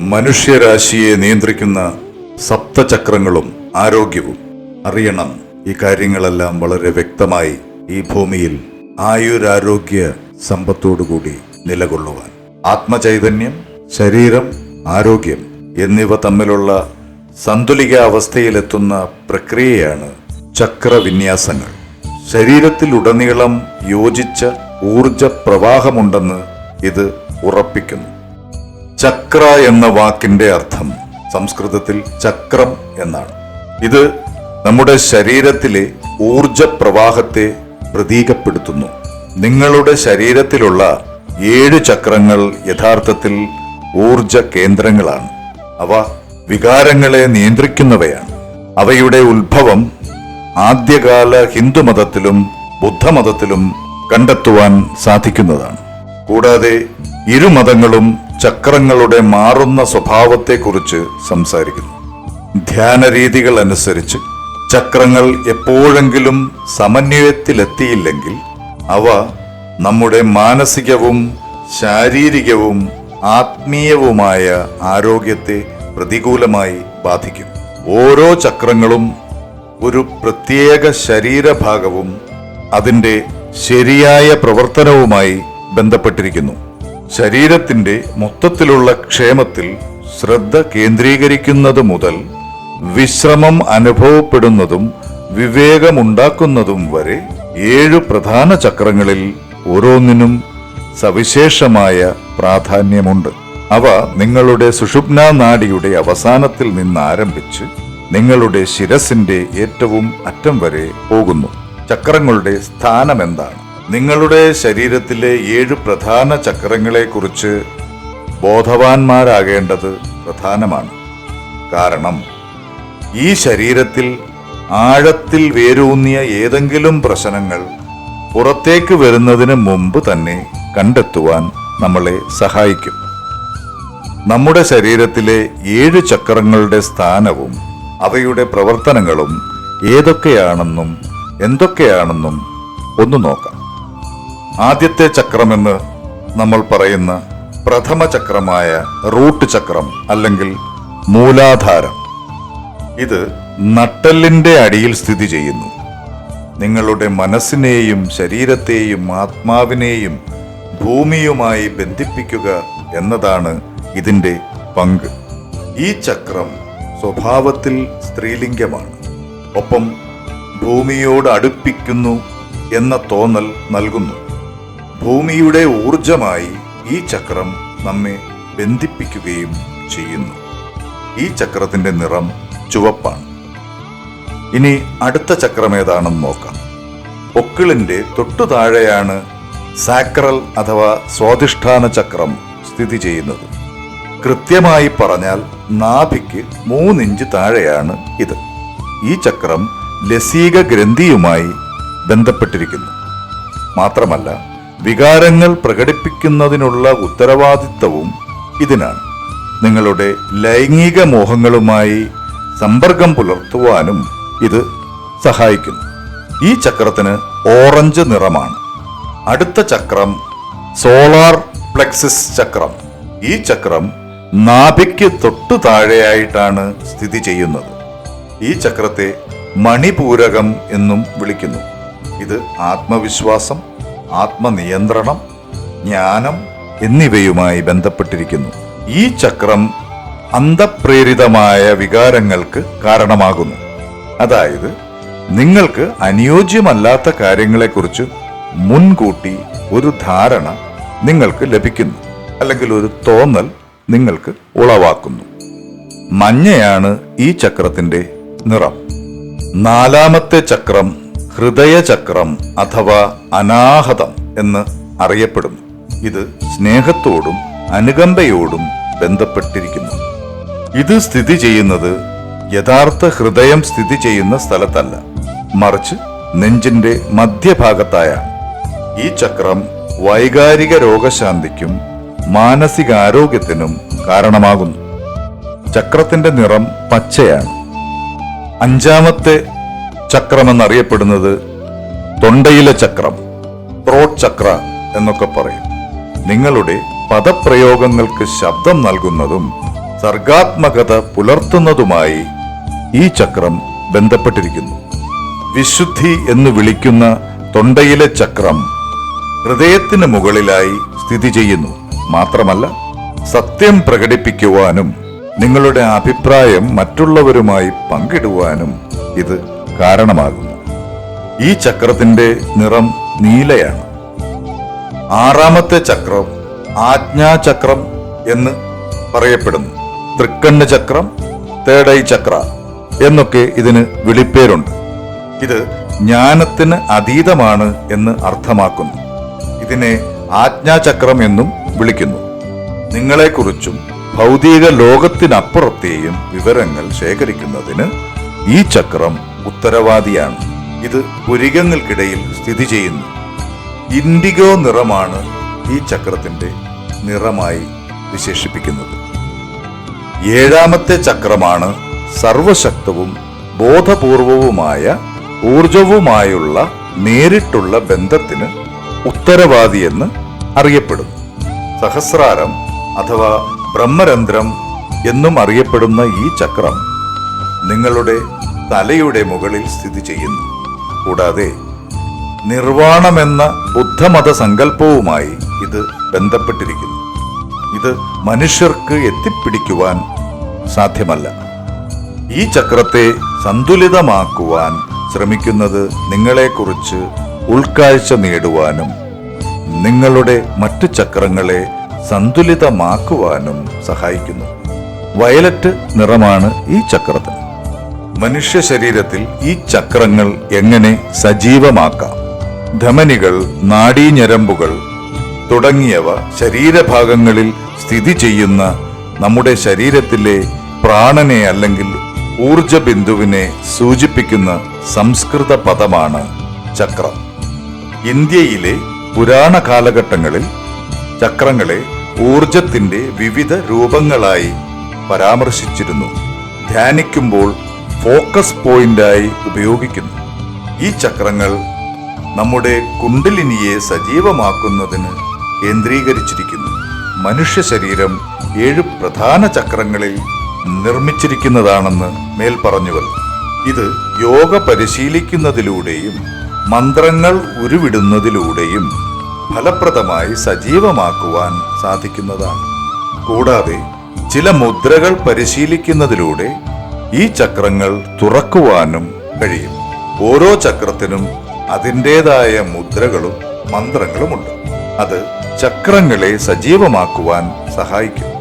മനുഷ്യരാശിയെ നിയന്ത്രിക്കുന്ന സപ്തചക്രങ്ങളും ആരോഗ്യവും അറിയണം. ഈ കാര്യങ്ങളെല്ലാം വളരെ വ്യക്തമായി ഈ ഭൂമിയിൽ ആയുരാരോഗ്യ സമ്പത്തോടുകൂടി നിലകൊള്ളുവാൻ. ആത്മചൈതന്യം ശരീരം ആരോഗ്യം എന്നിവ തമ്മിലുള്ള സന്തുലികാവസ്ഥയിലെത്തുന്ന പ്രക്രിയയാണ് ചക്രവിന്യാസങ്ങൾ. ശരീരത്തിലുടനീളം യോജിച്ച ഊർജ പ്രവാഹമുണ്ടെന്ന് ഇത് ഉറപ്പിക്കുന്നു. ചക്ര എന്ന വാക്കിന്റെ അർത്ഥം സംസ്കൃതത്തിൽ ചക്രം എന്നാണ്. ഇത് നമ്മുടെ ശരീരത്തിലെ ഊർജ പ്രവാഹത്തെ പ്രതീകപ്പെടുത്തുന്നു. നിങ്ങളുടെ ശരീരത്തിലുള്ള ഏഴ് ചക്രങ്ങൾ യഥാർത്ഥത്തിൽ ഊർജ കേന്ദ്രങ്ങളാണ് അവ വികാരങ്ങളെ നിയന്ത്രിക്കുന്നവയാണ്. അവയുടെ ഉത്ഭവം ആദ്യകാല ഹിന്ദുമതത്തിലും ബുദ്ധമതത്തിലും കണ്ടെത്തുവാൻ സാധിക്കുന്നതാണ്. കൂടാതെ ഇരുമതങ്ങളും ചക്രങ്ങളുടെ മാറുന്ന സ്വഭാവത്തെക്കുറിച്ച് സംസാരിക്കുന്നു. ധ്യാന രീതികൾ അനുസരിച്ച് ചക്രങ്ങൾ എപ്പോഴെങ്കിലും സമന്വയത്തിലെത്തിയില്ലെങ്കിൽ അവ നമ്മുടെ മാനസികവും ശാരീരികവും ആത്മീയവുമായ ആരോഗ്യത്തെ പ്രതികൂലമായി ബാധിക്കും. ഓരോ ചക്രങ്ങളും ഒരു പ്രത്യേക ശരീരഭാഗവും അതിന്റെ ശരിയായ പ്രവർത്തനവുമായി ബന്ധപ്പെട്ടിരിക്കുന്നു. ശരീരത്തിന്റെ മൊത്തത്തിലുള്ള ക്ഷേമത്തിൽ ശ്രദ്ധ കേന്ദ്രീകരിക്കുന്നത് മുതൽ വിശ്രമം അനുഭവപ്പെടുന്നതും വിവേകമുണ്ടാക്കുന്നതും വരെ ഏഴ് പ്രധാന ചക്രങ്ങളിൽ ഓരോന്നിനും സവിശേഷമായ പ്രാധാന്യമുണ്ട്. അവ നിങ്ങളുടെ സുഷുപ്ന നാഡിയുടെ അവസാനത്തിൽ നിന്ന് ആരംഭിച്ച് നിങ്ങളുടെ ശിരസിന്റെ ഏറ്റവും അറ്റം വരെ പോകുന്നു. ചക്രങ്ങളുടെ സ്ഥാനം എന്താണ് നിങ്ങളുടെ ശരീരത്തിലെ ഏഴ് പ്രധാന ചക്രങ്ങളെക്കുറിച്ച് ബോധവാന്മാരാകേണ്ടത് പ്രധാനമാണ്. കാരണം ഈ ശരീരത്തിൽ ആഴത്തിൽ വേരൂന്നിയ ഏതെങ്കിലും പ്രശ്നങ്ങൾ പുറത്തേക്ക് വരുന്നതിന് മുമ്പ് തന്നെ കണ്ടെത്തുവാൻ നമ്മളെ സഹായിക്കും. നമ്മുടെ ശരീരത്തിലെ ഏഴ് ചക്രങ്ങളുടെ സ്ഥാനവും അവയുടെ പ്രവർത്തനങ്ങളും ഏതൊക്കെയാണെന്നും എന്തൊക്കെയാണെന്നും ഒന്ന് നോക്കാം. ആദ്യത്തെ ചക്രമെന്ന് നമ്മൾ പറയുന്ന പ്രഥമ ചക്രമായ റൂട്ട് ചക്രം അല്ലെങ്കിൽ മൂലാധാരം. ഇത് നട്ടലിന്റെ അടിയിൽ സ്ഥിതി ചെയ്യുന്നു. നിങ്ങളുടെ മനസ്സിനെയും ശരീരത്തെയും ആത്മാവിനെയും ഭൂമിയുമായി ബന്ധിപ്പിക്കുക എന്നതാണ് ഇതിന്റെ പങ്ക്. ഈ ചക്രം സ്വഭാവത്തിൽ സ്ത്രീലിംഗമാണ്. ഒപ്പം ഭൂമിയോട് അടുപ്പിക്കുന്നു എന്ന തോന്നൽ നൽകുന്നു. ഭൂമിയുടെ ഊർജമായി ഈ ചക്രം നമ്മെ ബന്ധിപ്പിക്കുകയും ചെയ്യുന്നു. ഈ ചക്രത്തിന്റെ നിറം ചുവപ്പാണ്. ഇനി അടുത്ത ചക്രം ഏതാണെന്ന് നോക്കാം. പൊക്കിളിന്റെ തൊട്ടു താഴെയാണ് സാക്രൽ അഥവാ സ്വാധിഷ്ഠാന ചക്രം സ്ഥിതി ചെയ്യുന്നത്. കൃത്യമായി പറഞ്ഞാൽ നാഭിക്ക് മൂന്നിഞ്ച് താഴെയാണ് ഇത്. ഈ ചക്രം ലസീക ഗ്രന്ഥിയുമായി ബന്ധപ്പെട്ടിരിക്കുന്നു. മാത്രമല്ല വികാരങ്ങൾ പ്രകടിപ്പിക്കുന്നതിനുള്ള ഉത്തരവാദിത്തവും ഇതിനാണ്. നിങ്ങളുടെ ലൈംഗിക മോഹങ്ങളുമായി സമ്പർക്കം പുലർത്തുവാനും ഇത് സഹായിക്കുന്നു. ഈ ചക്രത്തിന് ഓറഞ്ച് നിറമാണ്. അടുത്ത ചക്രം സോളാർ പ്ലെക്സിസ് ചക്രം. ഈ ചക്രം നാഭിക്ക് തൊട്ടു താഴെയായിട്ടാണ് സ്ഥിതി ചെയ്യുന്നത്. ഈ ചക്രത്തെ മണിപൂരകം എന്നും വിളിക്കുന്നു. ഇത് ആത്മവിശ്വാസം ആത്മനിയന്ത്രണം ജ്ഞാനം എന്നിവയുമായി ബന്ധപ്പെട്ടിരിക്കുന്നു. ഈ ചക്രം അന്തപ്രേരിതമായ വികാരങ്ങൾക്ക് കാരണമാകുന്നു. അതായത് നിങ്ങൾക്ക് അനുയോജ്യമല്ലാത്ത കാര്യങ്ങളെക്കുറിച്ച് മുൻകൂട്ടി ഒരു ധാരണ നിങ്ങൾക്ക് ലഭിക്കുന്നു അല്ലെങ്കിൽ ഒരു തോന്നൽ നിങ്ങൾക്ക് ഉളവാക്കുന്നു. മഞ്ഞയാണ് ഈ ചക്രത്തിന്റെ നിറം. നാലാമത്തെ ചക്രം ഹൃദയചക്രം അഥവാ അനാഹതം എന്ന് അറിയപ്പെടുന്നു. ഇത് സ്നേഹത്തോടും അനുകമ്പയോടും ബന്ധപ്പെട്ടിരിക്കുന്നു. ഇത് സ്ഥിതി ചെയ്യുന്നത് യഥാർത്ഥ ഹൃദയം സ്ഥിതി ചെയ്യുന്ന സ്ഥലത്തല്ല. മറിച്ച് നെഞ്ചിന്റെ മധ്യഭാഗത്തായാണ്. ഈ ചക്രം വൈകാരിക രോഗശാന്തിക്കും മാനസികാരോഗ്യത്തിനും കാരണമാകുന്നു. ചക്രത്തിന്റെ നിറം പച്ചയാണ്. അഞ്ചാമത്തെ ചക്രമെന്നറിയപ്പെടുന്നത് തൊണ്ടയിലെ ചക്രം ത്രോട്ട് ചക്ര എന്നൊക്കെ പറയും. നിങ്ങളുടെ പദപ്രയോഗങ്ങൾക്ക് ശബ്ദം നൽകുന്നതും സർഗാത്മകത പുലർത്തുന്നതുമായി ഈ ചക്രം ബന്ധപ്പെട്ടിരിക്കുന്നു. വിശുദ്ധി എന്ന് വിളിക്കുന്ന തൊണ്ടയിലെ ചക്രം ഹൃദയത്തിന് മുകളിലായി സ്ഥിതി ചെയ്യുന്നു. മാത്രമല്ല സത്യം പ്രകടിപ്പിക്കുവാനും നിങ്ങളുടെ അഭിപ്രായം മറ്റുള്ളവരുമായി പങ്കിടുവാനും ഇത് കാരണമാകുന്നു. ഈ ചക്രത്തിന്റെ നിറം നീലയാണ്. ആറാമത്തെ ചക്രം ആജ്ഞാചക്രം എന്ന് പറയപ്പെടുന്നു. തൃക്കണ്ണ് ചക്രം തേടൈ ചക്ര എന്നൊക്കെ ഇതിന് വിളിപ്പേരുണ്ട്. ഇത് ജ്ഞാനത്തിന് അതീതമാണ് എന്ന് അർത്ഥമാക്കുന്നു. ഇതിനെ ആജ്ഞാചക്രം എന്നും വിളിക്കുന്നു. നിങ്ങളെക്കുറിച്ചും ഭൗതിക ലോകത്തിനപ്പുറത്തെയും വിവരങ്ങൾ ശേഖരിക്കുന്നതിന് ഈ ചക്രം ഉത്തരവാദിയാണ്. ഇത് പുരികങ്ങൾക്കിടയിൽ സ്ഥിതി ചെയ്യുന്നു. ഇൻഡിഗോ നിറമാണ് ഈ ചക്രത്തിന്റെ നിറമായി വിശേഷിപ്പിക്കുന്നത്. ഏഴാമത്തെ ചക്രമാണ് സർവശക്തവും ബോധപൂർവവുമായ ഊർജവുമായുള്ള നേരിട്ടുള്ള ബന്ധത്തിന് ഉത്തരവാദിയെന്ന് അറിയപ്പെടുന്നു. സഹസ്രാരം അഥവാ ബ്രഹ്മരന്ധ്രം എന്നും അറിയപ്പെടുന്ന ഈ ചക്രം നിങ്ങളുടെ തലയുടെ മുകളിൽ സ്ഥിതി ചെയ്യുന്നു. കൂടാതെ നിർവാണമെന്ന ബുദ്ധമത സങ്കല്പവുമായി ഇത് ബന്ധപ്പെട്ടിരിക്കുന്നു. ഇത് മനുഷ്യർക്ക് എത്തിപ്പിടിക്കുവാൻ സാധ്യമല്ല. ഈ ചക്രത്തെ സന്തുലിതമാക്കുവാൻ ശ്രമിക്കുന്നത് നിങ്ങളെക്കുറിച്ച് ഉൾക്കാഴ്ച നേടുവാനും നിങ്ങളുടെ മറ്റു ചക്രങ്ങളെ സന്തുലിതമാക്കുവാനും സഹായിക്കുന്നു. വയലറ്റ് നിറമാണ് ഈ ചക്രത്തിന്. മനുഷ്യ ശരീരത്തിൽ ഈ ചക്രങ്ങൾ എങ്ങനെ സജീവമാക്കാം? ധമനികൾ നാഡീഞരമ്പുകൾ തുടങ്ങിയവ ശരീരഭാഗങ്ങളിൽ സ്ഥിതി ചെയ്യുന്ന നമ്മുടെ ശരീരത്തിലെ പ്രാണനെ അല്ലെങ്കിൽ ഊർജ ബിന്ദുവിനെ സൂചിപ്പിക്കുന്ന സംസ്കൃത പദമാണ് ചക്രം. ഇന്ത്യയിലെ പുരാണ കാലഘട്ടങ്ങളിൽ ചക്രങ്ങളെ ഊർജത്തിന്റെ വിവിധ രൂപങ്ങളായി പരാമർശിച്ചിരുന്നു. ധ്യാനിക്കുമ്പോൾ ഫോക്കസ് പോയിന്റായി ഉപയോഗിക്കുന്നു. ഈ ചക്രങ്ങൾ നമ്മുടെ കുണ്ടലിനിയെ സജീവമാക്കുന്നതിന് കേന്ദ്രീകരിച്ചിരിക്കുന്നു. മനുഷ്യ ശരീരം ഏഴ് പ്രധാന ചക്രങ്ങളിൽ നിർമ്മിച്ചിരിക്കുന്നതാണെന്ന് മേൽ ഇത് യോഗ പരിശീലിക്കുന്നതിലൂടെയും മന്ത്രങ്ങൾ ഉരുവിടുന്നതിലൂടെയും ഫലപ്രദമായി സജീവമാക്കുവാൻ സാധിക്കുന്നതാണ്. കൂടാതെ ചില മുദ്രകൾ പരിശീലിക്കുന്നതിലൂടെ ഈ ചക്രങ്ങൾ തുറക്കുവാനും കഴിയും. ഓരോ ചക്രത്തിനും അതിന്റെതായ മുദ്രകളും മന്ത്രങ്ങളുമുണ്ട്. അത് ചക്രങ്ങളെ സജീവമാക്കുവാൻ സഹായിക്കും.